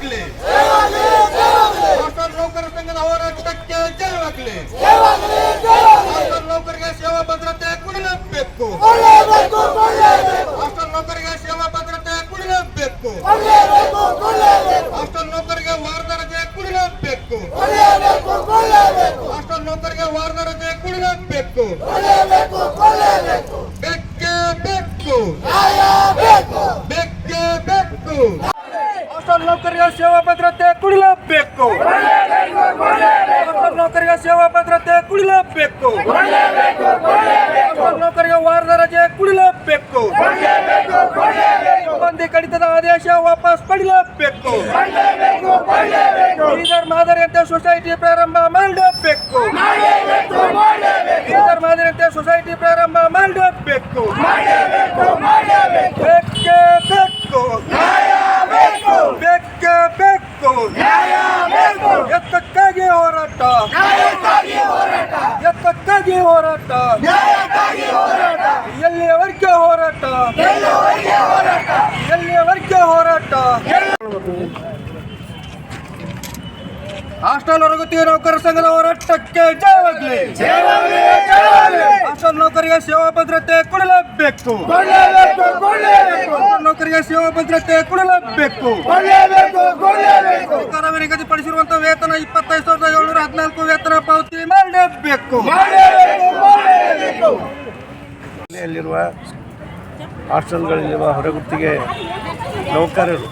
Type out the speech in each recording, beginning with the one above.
ಜಯವಾಗ್ಲಿ ನೌಕರ ಸಂಘದ ಹೋರಾಟಕ್ಕೆ ಜಯವಾಗ್ಲಿ ಹಾಸ್ಟೆಲ್ ನೌಕರಿಗೆ ಸೇವಾ ಭದ್ರತೆ ಕೊಡಲೇಬೇಕು. ಹಾಸ್ಟೆಲ್ ನೌಕರಿಗೆ ಸೇವಾ ಭದ್ರತೆ ಕೊಡಲೇಬೇಕು. ಹಾಸ್ಟೆಲ್ ನೌಕರಿಗೆ ವಾರದ ರಜೆ ಕೊಡಲೇಬೇಕು ಹಾಸ್ಟೆಲ್ ನೌಕರಿಗೆ ವಾರದ ರಜೆ ಕೊಡಲೇಬೇಕು ಬೆಕ್ಕೆ ಬೆಕ್ಕು. ಬೆಕ್ಕೆ ಬೇಕು ನೌಕರಿಗೆ ಸೇವಾ ಭದ್ರತೆ ಕುಡಿಲೇಬೇಕು ನೌಕರಿಗೆ ಸೇವಾ ಭದ್ರತೆ ಕುಡಿಲೇಬೇಕು ನೌಕರಿಗೆ ವಾರದ ರಜೆ ಕುಡಿಲೇಬೇಕು ಸಿಬ್ಬಂದಿ ಕಡಿತದ ಆದೇಶ ವಾಪಸ್ ಪಡಿಲೇಬೇಕು ಬೀದರ್ ಮಾದರಿಯಂತೆ ಸೊಸೈಟಿ ಪ್ರಾರಂಭ ಮಾಡಲೇಬೇಕು ಬೀದರ್ ಮಾದರಿಯಂತೆ ಸೊಸೈಟಿ ಪ್ರಾರಂಭ ಮಾಡಲೇಬೇಕು ಬೇಕೇ ಬೇಕು ಬೇಕೇ ಬೇಕು ಎತ್ತಕ್ಕಾಗಿ ಹೋರಾಟ ಎತ್ತಕ್ಕಾಗಿ ಹೋರಾಟ. ಎಲ್ಲಿಯವರೆಗೆ ಹೋರಾಟ. ಎಲ್ಲಿಯವರೆಗೆ ಹೋರಾಟ. ಹಾಸ್ಟೆಲ್ ಹೊರಗುತ್ತಿಗೆ ನೌಕರ ಸಂಘದ ಹೋರಾಟಕ್ಕೆ ಜಯವಾಗಲಿ ಹಾಸ್ಟೆಲ್ ನೌಕರಿಗೆ ಸೇವಾ ಭದ್ರತೆ ಕೊಡಲೇಬೇಕು. ನೌಕರಿಗೆ ಸೇವಾ ಭದ್ರತೆ ಕೊಡಲೇಬೇಕು ಸರ್ಕಾರ ನಿಗದಿಪಡಿಸಿರುವಂತಹ ವೇತನ ಇಪ್ಪತ್ತೈದು ಸಾವಿರದ ಏಳ್ನೂರ ಹದಿನಾಲ್ಕು ವೇತನ ಪಾವತಿ ಮಾಡಲೇಬೇಕು. ಜಿಲ್ಲೆಯಲ್ಲಿರುವ ಹಾಸ್ಟೆಲ್ಗಳಲ್ಲಿರುವ ಹೊರಗುತ್ತಿಗೆ ನೌಕರರು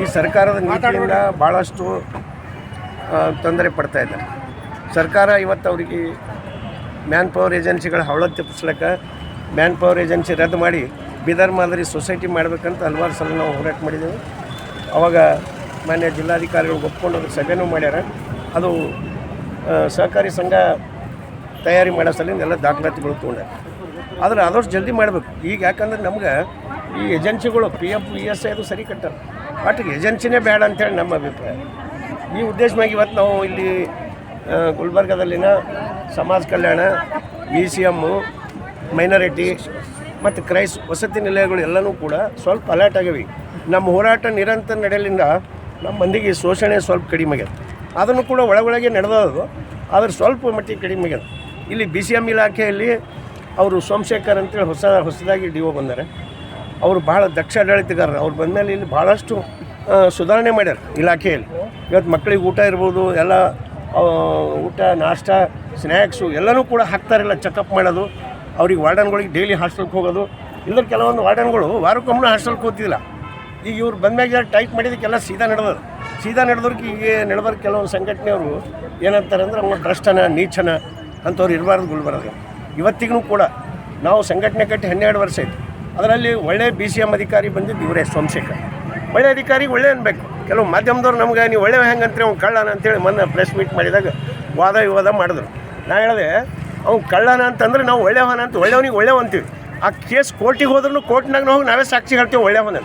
ಈ ಸರ್ಕಾರದ ನೀತಿಯಿಂದ ಭಾಳಷ್ಟು ತೊಂದರೆ ಪಡ್ತಾ ಇದ್ದಾರೆ. ಸರ್ಕಾರ ಇವತ್ತು ಅವರಿಗೆ ಮ್ಯಾನ್ ಪವರ್ ಏಜೆನ್ಸಿಗಳ ಹವಳ ತಪ್ಪಿಸ್ಲಿಕ್ಕೆ ಮ್ಯಾನ್ ಪವರ್ ಏಜೆನ್ಸಿ ರದ್ದು ಮಾಡಿ ಬೀದರ್ ಮಾದರಿ ಸೊಸೈಟಿ ಮಾಡಬೇಕಂತ ಹಲವಾರು ಸಲ ನಾವು ಹೋರಾಟ ಮಾಡಿದ್ದೇವೆ. ಅವಾಗ ಮಾನ್ಯ ಜಿಲ್ಲಾಧಿಕಾರಿಗಳು ಒಪ್ಕೊಂಡು ಸಭೆನೂ ಮಾಡ್ಯಾರ. ಅದು ಸಹಕಾರಿ ಸಂಘ ತಯಾರಿ ಮಾಡೋ ಸಲಿಂದ ಎಲ್ಲ ದಾಖಲಾತಿಗಳು ತೊಗೊಂಡೆ. ಆದರೆ ಆದಷ್ಟು ಜಲ್ದಿ ಮಾಡಬೇಕು. ಈಗ ಯಾಕಂದ್ರೆ ನಮ್ಗೆ ಈ ಏಜೆನ್ಸಿಗಳು P F E S I ಅದು ಸರಿ ಕಟ್ಟಾರ. ಬಟ್ ಏಜೆನ್ಸಿನೇ ಬೇಡ ಅಂತೇಳಿ ನಮ್ಮ ಅಭಿಪ್ರಾಯ. ಈ ಉದ್ದೇಶವಾಗಿ ಇವತ್ತು ನಾವು ಇಲ್ಲಿ ಗುಲ್ಬರ್ಗದಲ್ಲಿನ ಸಮಾಜ ಕಲ್ಯಾಣ ಬಿ ಸಿ ಎಮ್ಮು ಮೈನಾರಿಟಿ ಮತ್ತು ಕ್ರೈಸ್ ವಸತಿ ನಿಲಯಗಳು ಎಲ್ಲನೂ ಕೂಡ ಸ್ವಲ್ಪ ಅಲರ್ಟ್ ಆಗ್ಯಾವೆ ನಮ್ಮ ಹೋರಾಟ ನಿರಂತರ ನಡೆಯಲಿಂದ ನಮ್ಮ ಮಂದಿಗೆ ಶೋಷಣೆ ಸ್ವಲ್ಪ ಕಡಿಮೆ ಆಗ್ಯದ. ಅದನ್ನು ಕೂಡ ಒಳಗೊಳಗೆ ನಡೆದದು ಆದರೆ ಸ್ವಲ್ಪ ಮಟ್ಟಿಗೆ ಕಡಿಮೆ ಆಗ್ಯದ. ಇಲ್ಲಿ ಬಿ ಸಿ ಎಂ ಇಲಾಖೆಯಲ್ಲಿ ಅವರು ಸೋಮಶೇಖರ್ ಅಂತೇಳಿ ಹೊಸ ಹೊಸದಾಗಿ ಡಿ ಒ ಬಂದ್ದಾರೆ ಅವರು ಭಾಳ ದಕ್ಷ ಆಡಳಿತಗಾರರು. ಅವ್ರು ಬಂದಮೇಲೆ ಇಲ್ಲಿ ಭಾಳಷ್ಟು ಸುಧಾರಣೆ ಮಾಡ್ಯಾರ ಇಲಾಖೆಯಲ್ಲಿ. ಇವತ್ತು ಮಕ್ಕಳಿಗೆ ಊಟ ಇರ್ಬೋದು, ಎಲ್ಲ ಊಟ, ನಾಷ್ಟ ಸ್ನ್ಯಾಕ್ಸು ಎಲ್ಲನೂ ಕೂಡ ಹಾಕ್ತಾರಿಲ್ಲ ಚೆಕಪ್ ಮಾಡೋದು. ಅವ್ರಿಗೆ ವಾರ್ಡನ್ಗಳಿಗೆ ಡೈಲಿ ಹಾಸ್ಟೆಲ್ಗೆ ಹೋಗೋದು. ಇಲ್ಲ ಕೆಲವೊಂದು ವಾರ್ಡನ್ಗಳು ವಾರಕ್ಕೊಮ್ಮೆ ಹಾಸ್ಟೆಲ್ಗೆ ಹೋಗ್ತಿಲ್ಲ ಈಗ ಇವ್ರು ಬಂದ್ಮ್ಯಾಗ ಟೈಪ್ ಮಾಡಿದಕ್ಕೆಲ್ಲ ಸೀದಾ ನಡೆದದು ಸೀದಾ ನಡೆದವ್ರಿಗೆ ಈಗ ನಡೆದವ್ರಿಗೆ ಕೆಲವೊಂದು ಸಂಘಟನೆಯವರು ಏನಂತಾರೆ ಅಂದ್ರೆ ಅವ್ರ ಭ್ರಷ್ಟನ, ನೀಚನ ಅಂಥವ್ರು ಇರಬಾರ್ದು ಗುಲ್ಬರ್ಗ. ಇವತ್ತಿಗೂ ಕೂಡ ನಾವು ಸಂಘಟನೆ ಕಟ್ಟಿ ಹನ್ನೆರಡು ವರ್ಷ ಆಯಿತು. ಅದರಲ್ಲಿ ಒಳ್ಳೆ ಬಿ ಸಿ ಎಂ ಅಧಿಕಾರಿ ಬಂದಿದ್ದು ಇವರೇ ಸೋಮಶೇಖರ್. ಒಳ್ಳೆ ಅಧಿಕಾರಿಗೆ ಒಳ್ಳೆ ಅನ್ಬೇಕು. ಕೆಲವು ಮಾಧ್ಯಮದವ್ರು ನಮ್ಗೆ ನೀವು ಒಳ್ಳೆ ಹೆಂಗಂತ್ರಿ ಅವ್ನು ಕಳ್ಳನ ಅಂತೇಳಿ ಮೊನ್ನೆ ಪ್ರೆಸ್ ಮೀಟ್ ಮಾಡಿದಾಗ ವಾದ ವಿವಾದ ಮಾಡಿದ್ರು. ನಾ ಹೇಳಿದೆ, ಅವ್ನು ಕಳ್ಳನ ಅಂತಂದ್ರೆ ನಾವು ಒಳ್ಳೆಯವನ ಅಂತ, ಒಳ್ಳೆಯವನಿಗೆ ಒಳ್ಳೆವ ಅಂತೀವಿ. ಆ ಕೇಸ್ ಕೋರ್ಟಿಗೆ ಹೋದ್ರೂ ಕೋರ್ಟ್ನಾಗ ಹೋಗಿ ನಾವೇ ಸಾಕ್ಷಿ ಹೇಳ್ತೀವಿ ಒಳ್ಳೆಯವನ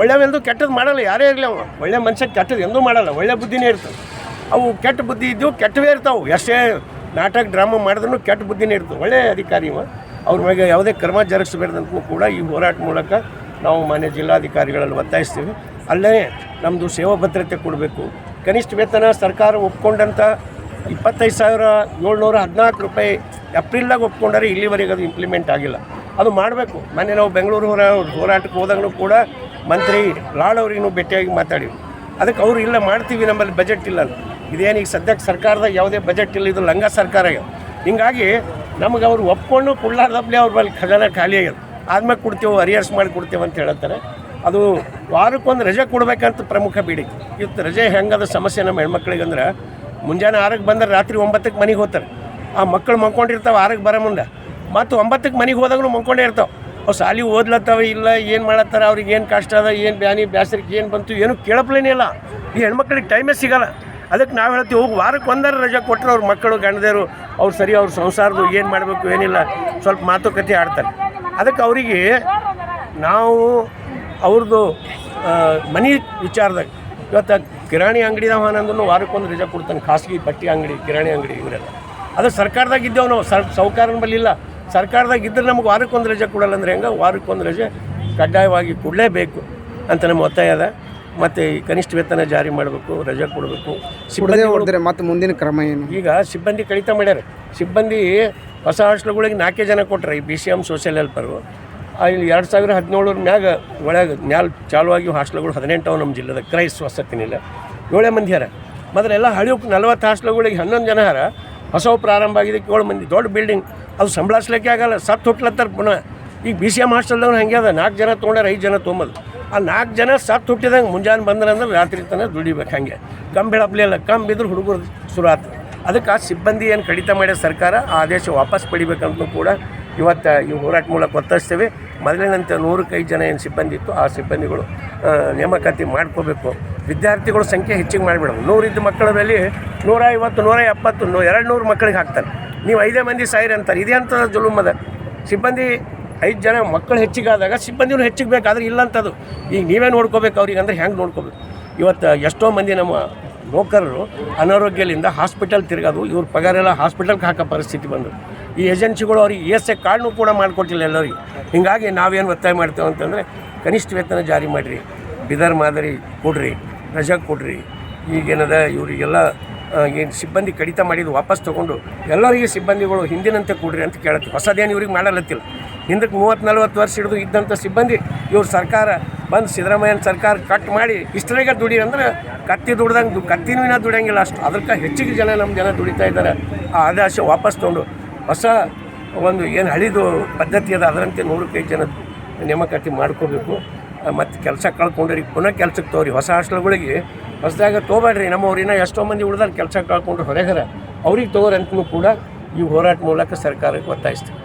ಒಳ್ಳೆವೆಂದು ಕೆಟ್ಟದ್ದು ಮಾಡಲ್ಲ, ಯಾರೇ ಇರಲಿ ಅವ. ಒಳ್ಳೆ ಮನುಷ್ಯ ಕೆಟ್ಟದ್ದು ಎಂದೂ ಮಾಡಲ್ಲ, ಒಳ್ಳೆ ಬುದ್ಧಿನೇ ಇರ್ತದೆ. ಅವು ಕೆಟ್ಟ ಬುದ್ಧಿ ಇದ್ದವು ಕೆಟ್ಟವೇ ಇರ್ತಾವೆ. ಎಷ್ಟೇ ನಾಟಕ ಡ್ರಾಮಾ ಮಾಡಿದ್ರು ಕೆಟ್ಟ ಬುದ್ಧಿನೇ ಇರ್ತದೆ. ಒಳ್ಳೆಯ ಅಧಿಕಾರಿ ಇವ. ಅವ್ರ ಮೇಲೆ ಯಾವುದೇ ಕ್ರಮ ಜರುಗಿಸಬೇಕಂತೂ ಕೂಡ ಈ ಹೋರಾಟ ಮೂಲಕ ನಾವು ಮಾನ್ಯ ಜಿಲ್ಲಾಧಿಕಾರಿಗಳಲ್ಲಿ ಒತ್ತಾಯಿಸ್ತೀವಿ. ಅಲ್ಲೇ ನಮ್ಮದು ಸೇವಾ ಭದ್ರತೆ ಕೊಡಬೇಕು. ಕನಿಷ್ಠ ವೇತನ ಸರ್ಕಾರ ಒಪ್ಕೊಂಡಂಥ ಇಪ್ಪತ್ತೈದು ಸಾವಿರ ಏಳ್ನೂರ ಹದಿನಾಲ್ಕು ರೂಪಾಯಿ ಏಪ್ರಿಲ್ದಾಗ ಒಪ್ಕೊಂಡರೆ ಇಲ್ಲಿವರೆಗೆ ಅದು ಇಂಪ್ಲಿಮೆಂಟ್ ಆಗಿಲ್ಲ. ಅದು ಮಾಡಬೇಕು. ಮೊನ್ನೆ ನಾವು ಬೆಂಗಳೂರು ಹೋರ, ಹೋರಾಟಕ್ಕೆ ಹೋದಾಗಲೂ ಕೂಡ ಮಂತ್ರಿ ಲಾಡ್ ಅವ್ರಿಗೂ ಭೇಟಿಯಾಗಿ ಮಾತಾಡಿವಿ ಅದಕ್ಕೆ ಅವರು ಇಲ್ಲ, ಮಾಡ್ತೀವಿ, ನಮ್ಮಲ್ಲಿ ಬಜೆಟ್ ಇಲ್ಲ ಅಂತ ಇದೇನು ಈಗ ಸದ್ಯಕ್ಕೆ ಸರ್ಕಾರದ ಯಾವುದೇ ಬಜೆಟ್ ಇಲ್ಲ, ಇದು ಲಂಗ ಸರ್ಕಾರ ಹಿಂಗಾಗಿ ನಮಗೆ ಅವ್ರು ಒಪ್ಕೊಂಡು ಕೊಡ್ಲಾರ್ದಪ್ಲೆ ಅವ್ರ ಮೇಲೆ ಖಜಾನೆ ಖಾಲಿ ಆಗ್ಯದ. ಆದ್ಮೇಲೆ ಕೊಡ್ತೇವೆ ಅರಿಯರ್ಸ್ ಮಾಡಿ ಕೊಡ್ತೇವೆ ಅಂತ ಹೇಳ್ತಾರೆ. ಅದು ವಾರಕ್ಕೊಂದು ರಜೆ ಕೊಡಬೇಕಂತ ಪ್ರಮುಖ ಬೇಡಿಕೆ. ಇವತ್ತು ರಜೆ ಹೆಂಗದ ಸಮಸ್ಯೆ ನಮ್ಮ ಹೆಣ್ಮಕ್ಳಿಗೆ ಅಂದ್ರೆ, ಮುಂಜಾನೆ ಆರಕ್ಕೆ ಬಂದ್ರೆ ರಾತ್ರಿ ಒಂಬತ್ತಕ್ಕೆ ಮನೆಗೆ ಹೋಗ್ತಾರೆ. ಆ ಮಕ್ಕಳು ಮಂಕೊಂಡಿರ್ತಾವೆ ಆರಕ್ಕೆ ಬರೋ ಮುಂದೆ. ಮತ್ತು ಒಂಬತ್ತಕ್ಕೆ ಮನೆಗೆ ಹೋದಾಗಲೂ ಮಂಕೊಂಡೇ ಇರ್ತಾವೆ. ಅವು ಶಾಲಿ ಓದ್ಲತ್ತವ, ಇಲ್ಲ ಏನು ಮಾಡತ್ತಾರ, ಅವ್ರಿಗೆ ಏನು ಕಷ್ಟ ಅದ, ಏನು ಬ್ಯಾನಿ ಬ್ಯಾಸರಿಗೆ ಏನು ಬಂತು, ಏನು ಕೇಳಪ್ಲೇನೇ ಇಲ್ಲ. ಈ ಹೆಣ್ಮಕ್ಳಿಗೆ ಟೈಮೇ ಸಿಗಲ್ಲ. ಅದಕ್ಕೆ ನಾವು ಹೇಳ್ತೀವಿ, ಹೋಗಿ ವಾರಕ್ಕೆ ಒಂದರ ರಜೆ ಕೊಟ್ಟರೆ ಅವ್ರ ಮಕ್ಕಳು, ಗಂಡದೇರು, ಅವ್ರು ಸರಿ, ಅವ್ರ ಸಂಸಾರದು ಏನು ಮಾಡಬೇಕು, ಏನಿಲ್ಲ, ಸ್ವಲ್ಪ ಮಾತುಕತೆ ಆಡ್ತಾರೆ. ಅದಕ್ಕೆ ಅವರಿಗೆ ನಾವು ಅವ್ರದ್ದು ಮನಿ ವಿಚಾರದಾಗ, ಇವತ್ತು ಕಿರಾಣಿ ಅಂಗಡಿದವ ವಾರಕ್ಕೆ ವಾರಕ್ಕೊಂದು ರಜೆ ಕೊಡ್ತಾನೆ, ಖಾಸಗಿ ಬಟ್ಟೆ ಅಂಗಡಿ, ಕಿರಾಣಿ ಅಂಗಡಿ ಇವರೆಲ್ಲ. ಅದು ಸರ್ಕಾರದಾಗ ಇದ್ದೇವೆ ನಾವು, ಸರ್ ಸೌಕಾರನ ಬಲ್ಲಿಲ್ಲ ಸರ್ಕಾರದಾಗ ಇದ್ದರೆ ನಮಗೆ ವಾರಕ್ಕೊಂದು ರಜೆ ಕೊಡಲ್ಲ ಅಂದ್ರೆ ಹೆಂಗೆ? ವಾರಕ್ಕೊಂದು ರಜೆ ಕಡ್ಡಾಯವಾಗಿ ಕೊಡಲೇಬೇಕು ಅಂತ ನಮ್ಮ ಒತ್ತಾಯ ಅದ. ಮತ್ತು ಈ ಕನಿಷ್ಠ ವೇತನ ಜಾರಿ ಮಾಡಬೇಕು ರಜೆ ಕೊಡಬೇಕು. ಸಿಬ್ಬಂದಿ ಹೊಡೆದ್ರೆ ಮತ್ತೆ ಮುಂದಿನ ಕ್ರಮ ಏನು? ಈಗ ಸಿಬ್ಬಂದಿ ಕಡಿತ ಮಾಡ್ಯಾರ. ಸಿಬ್ಬಂದಿ ಹೊಸ ಹಾಸ್ಟೆಲ್ಗಳಿಗೆ ನಾಲ್ಕೇ ಜನ ಕೊಟ್ರೆ ಈ B C M social helper ಇಲ್ಲಿ ಎರಡು ಸಾವಿರ ಹದಿನೇಳರ ಮ್ಯಾಗ ಒಳಗೆ ಮ್ಯಾಲ ಚಾಲುವಾಗಿ ಹಾಸ್ಟೆಲ್ಗಳು ಹದಿನೆಂಟು ನಮ್ಮ ಜಿಲ್ಲೆದ ಕ್ರೈಸ್ ವಸತಿನಿಲ್ಲ ಏಳೇ ಮಂದಿ ಹರ ಮೊದಲೆಲ್ಲ ಹಳಿ ನಲ್ವತ್ತು ಹಾಸ್ಟೆಲ್ಗಳಿಗೆ ಹನ್ನೊಂದು ಜನ ಹರ ಹೊಸವು ಪ್ರಾರಂಭ ಆಗಿದೆ ಏಳು ಮಂದಿ. ದೊಡ್ಡ ಬಿಲ್ಡಿಂಗ್ ಅದು ಸಂಭಾಳಿಸ್ಲಿಕ್ಕೆ ಆಗಲ್ಲ. ಸತ್ತು ಹುಟ್ಲತ್ತಾರ ಪುನಃ. ಈಗ ಬಿ ಸಿ ಎಂ ಹಾಸ್ಟೆಲ್ದವ್ರು ಹಂಗೆ ಅದ. ನಾಲ್ಕು ಜನ ತೊಗೊಂಡಾರ ಐದು ಜನ ತೊಗೊಂಬದು. ಆ ನಾಲ್ಕು ಜನ ಸತ್ತು ಹುಟ್ಟಿದಂಗೆ ಮುಂಜಾನೆ ಬಂದ್ರೆ ಅಂದ್ರೆ ರಾತ್ರಿ ತನಕ ದುಡಿಬೇಕು ಹಂಗೆ. ಕಂಬ ಇಲ್ಲ. ಅಲ್ಲ ಕಮ್ಮಿ ಬಿದ್ರೆ ಹುಡುಗರು ಶುರು ಆಯ್ತು ಅದಕ್ಕೆ ಆ ಸಿಬ್ಬಂದಿ ಏನು ಕಡಿತ ಮಾಡಿದ ಸರ್ಕಾರ, ಆ ಆದೇಶ ವಾಪಸ್ ಪಡಿಬೇಕಂತೂ ಕೂಡ ಇವತ್ತು ಈ ಹೋರಾಟ ಮೂಲಕ ಒತ್ತಾಯಿಸ್ತೇವೆ. ಮೊದಲಿನಂತೆ ನೂರಕ್ಕೈದು ಜನ ಏನು ಸಿಬ್ಬಂದಿ ಇತ್ತು, ಆ ಸಿಬ್ಬಂದಿಗಳು ನೇಮಕಾತಿ ಮಾಡ್ಕೋಬೇಕು. ವಿದ್ಯಾರ್ಥಿಗಳ ಸಂಖ್ಯೆ ಹೆಚ್ಚಿಗೆ ಮಾಡಿಬಿಡೋದು. ನೂರಿದ್ದ ಮಕ್ಕಳಲ್ಲಿ ನೂರ ಐವತ್ತು, ನೂರ ಎಪ್ಪತ್ತು, ನೂ ಎರಡು ನೂರು ಮಕ್ಕಳಿಗೆ ಹಾಕ್ತಾರೆ. ನೀವು ಐದೇ ಮಂದಿ ಸಾಯಿರಿ ಅಂತಾರೆ. ಇದೇ ಅಂತ ಜುಲುಮದ ಸಿಬ್ಬಂದಿ ಐದು ಜನ ಮಕ್ಕಳು ಹೆಚ್ಚಿಗಾದಾಗ ಸಿಬ್ಬಂದಿನೂ ಹೆಚ್ಚಿಗೆ ಬೇಕಾದ್ರೆ ಇಲ್ಲ ಅಂತದು ಈಗ ನೀವೇ ನೋಡ್ಕೋಬೇಕು ಅವ್ರಿಗೆ ಅಂದರೆ ಹೆಂಗೆ ನೋಡ್ಕೋಬೇಕು? ಇವತ್ತು ಎಷ್ಟೋ ಮಂದಿ ನಮ್ಮ ನೌಕರರು ಅನಾರೋಗ್ಯದಿಂದ ಹಾಸ್ಪಿಟಲ್ ತಿರುಗೋದು, ಇವ್ರ ಪಗಾರೆಲ್ಲ ಹಾಸ್ಪಿಟಲ್ಗೆ ಹಾಕೋ ಪರಿಸ್ಥಿತಿ ಬಂದರು ಈ ಏಜೆನ್ಸಿಗಳು ಅವ್ರಿಗೆ ಇ ಎಸ್ ಎ ಕಾರ್ಡ್ನು ಕೂಡ ಮಾಡಿಕೊಟ್ಟಿಲ್ಲ ಎಲ್ಲರಿಗೆ. ಹೀಗಾಗಿ ನಾವೇನು ಒತ್ತಾಯ ಮಾಡ್ತೇವೆ ಅಂತಂದರೆ ಕನಿಷ್ಠ ವೇತನ ಜಾರಿ ಮಾಡಿರಿ, ಬಿದರ್ ಮಾದರಿ ಕೊಡ್ರಿ, ರಜಾ ಕೊಡ್ರಿ, ಈಗೇನದ ಇವರಿಗೆಲ್ಲ ಏನು ಸಿಬ್ಬಂದಿ ಕಡಿತ ಮಾಡಿದ್ದು ವಾಪಸ್ ತೊಗೊಂಡು ಎಲ್ಲರಿಗೆ ಸಿಬ್ಬಂದಿಗಳು ಹಿಂದಿನಂತೆ ಕೊಡ್ರಿ ಅಂತ ಕೇಳುತ್ತೆ ಹೊಸದೇನು ಇವ್ರಿಗೆ ಮಾಡಲತ್ತಿಲ್ಲ. ಹಿಂದಕ್ಕೆ ಮೂವತ್ತು ನಲ್ವತ್ತು ವರ್ಷ ಹಿಡಿದು ಇದ್ದಂಥ ಸಿಬ್ಬಂದಿ, ಇವ್ರ ಸರ್ಕಾರ ಬಂದು ಸಿದ್ದರಾಮಯ್ಯನ ಸರ್ಕಾರ ಕಟ್ ಮಾಡಿ ಇಷ್ಟರಿಗೆ ದುಡಿ ಅಂದ್ರೆ ಕತ್ತಿ ದುಡ್ದಂಗೆ ಕತ್ತಿನೂ ದುಡಿಯಂಗಿಲ್ಲ. ಅಷ್ಟು ಅದಕ್ಕೆ ಹೆಚ್ಚಿಗೆ ಜನ ನಮ್ಮ ಜನ ದುಡಿತಾ ಇದ್ದಾರೆ. ಆ ಆದಾಶ ವಾಪಸ್ ತೊಗೊಂಡು ಹೊಸ ಒಂದು ಏನು ಹಳಿದು ಪದ್ಧತಿ ಅದ, ಅದರಂತೆ ನೂರಕ್ಕೈದು ಜನ ನೇಮಕಾತಿ ಮಾಡ್ಕೋಬೇಕು. ಮತ್ತು ಕೆಲಸ ಕಳ್ಕೊಂಡ್ರಿ, ಪುನಃ ಕೆಲಸಕ್ಕೆ ತೋರಿ. ಹೊಸ ಹಾಸ್ಟೆಲ್ಗಳಿಗೆ ಹೊಸದಾಗ ತೊಗೊಬೇಡ್ರಿ. ನಮ್ಮವ್ರಿನ ಎಷ್ಟೋ ಮಂದಿ ಉಳ್ದಾರ ಕೆಲಸ ಕಳ್ಕೊಂಡು ಹೊರಗರ. ಅವ್ರಿಗೆ ತಗೋರಿ ಅಂತಲೂ ಕೂಡ ಈ ಹೋರಾಟ ಮೂಲಕ ಸರ್ಕಾರಕ್ಕೆ ಒತ್ತಾಯಿಸ್ತೀವಿ.